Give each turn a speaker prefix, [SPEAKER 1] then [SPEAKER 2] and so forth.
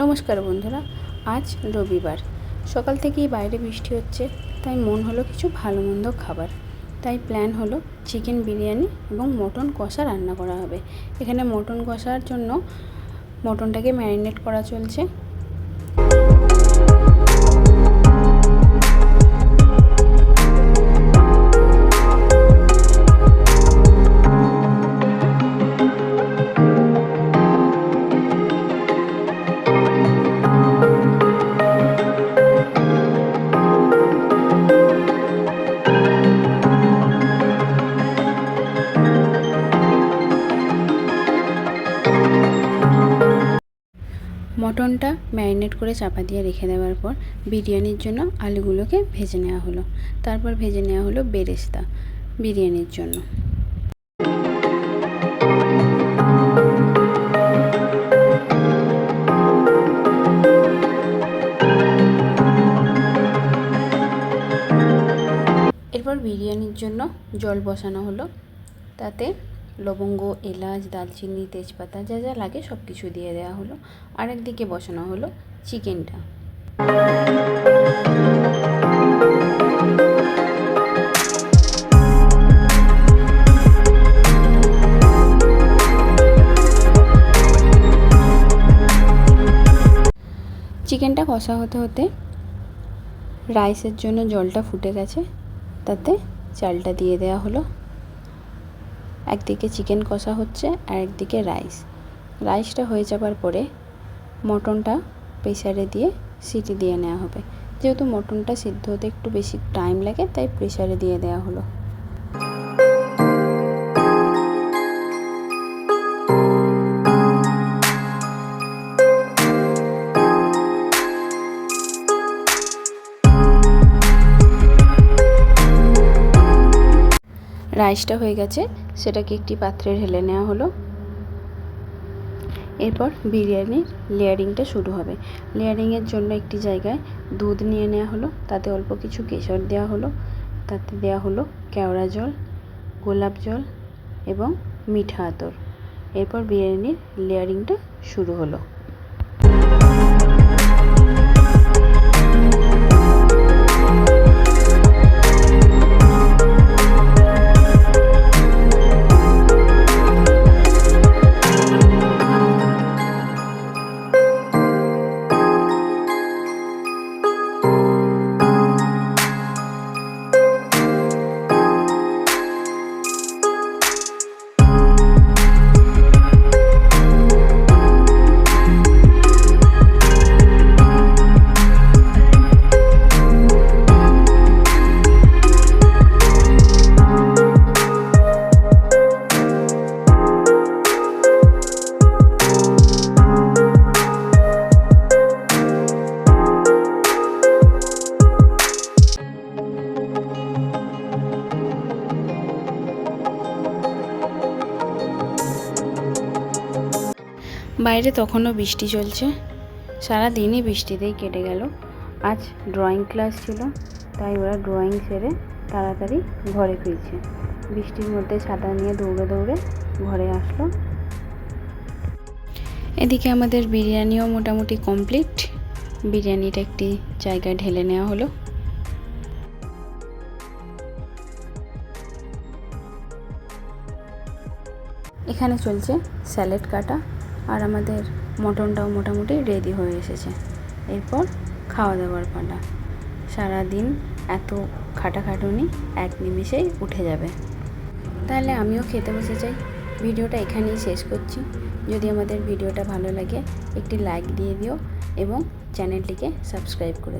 [SPEAKER 1] নমস্কার বন্ধুরা, আজ রবিবার। সকাল থেকেই বাইরে বৃষ্টি হচ্ছে, তাই মন হলো কিছু ভালো মন্দ খাবার। তাই প্ল্যান হলো চিকেন বিরিয়ানি এবং মটন কষা রান্না করা হবে। এখানে মটন কষার জন্য মটনটাকে ম্যারিনেট করা চলছে। মটনটা ম্যারিনেট করে চাপা দিয়ে রেখে দেওয়ার পর বিরিয়ানির জন্য আলুগুলোকে ভেজে নেওয়া হলো। তারপর ভেজে নেওয়া হলো বেরেস্তা বিরিয়ানির জন্য। এরপর বিরিয়ানির জন্য জল বসানো হলো। তাতে লবঙ্গ, এলাচ দালচিনি তেজপাতা যা যা লাগে সব কিছু দিয়ে দেওয়া হলো। আরেক দিকে বসানো হলো চিকেনটা। চিকেনটা কষা হতে হতে রাইসের জন্য জলটা ফুটে গেছে, তাতে চালটা দিয়ে দেওয়া হলো। একদিকে চিকেন কষা হচ্ছে আর একদিকে রাইস। রাইসটা হয়ে যাবার পরে মটনটা প্রেসারে দিয়ে সিটি দিয়ে নেওয়া হবে। যেহেতু মটনটা সিদ্ধ হতে একটু বেশি টাইম লাগে, তাই প্রেসারে দিয়ে দেওয়া হলো। রাইসটা হয়ে গেছে। সেটাকে একটি পাত্রে ঢেলে নেওয়া হলো। এরপর বিরিয়ানির লেয়ারিংটা শুরু হবে। লেয়ারিংয়ের জন্য একটি জায়গায় দুধ নিয়ে নেওয়া হলো, তাতে অল্প কিছু কেশর দেওয়া হলো, তাতে দেওয়া হলো কেওড়া জল, গোলাপ জল এবং মিঠা আতর। এরপর বিরিয়ানির লেয়ারিংটা শুরু হলো। বাইরে তখনও বৃষ্টি চলছে। সারা দিনই বৃষ্টিতেই কেটে গেল। আজ ড্রয়িং ক্লাস ছিল, তাই ওরা ড্রয়িং সেরে তাড়াতাড়ি ঘরে ফিরছে। বৃষ্টির মধ্যে ছাতা নিয়ে দৌড়ে দৌড়ে ঘরে আসলো। এদিকে আমাদের বিরিয়ানিও মোটামুটি কমপ্লিট বিরিয়ানিটা একটি জায়গায় ঢেলে নেওয়া হলো। এখানে চলছে স্যালাড কাটা। আর আমাদের মটনটাও মোটামুটি রেডি হয়ে এসেছে। এরপর খাওয়া দাওয়ার পালা। সারাদিন এত খাটাখাটুনি এক নিমিষেই উঠে যাবে। তাহলে আমিও খেতে বসে চাই ভিডিওটা এখানেই শেষ করছি। যদি আমাদের ভিডিওটা ভালো লাগে, একটি লাইক দিয়ে দিও এবং চ্যানেলটিকে সাবস্ক্রাইব করে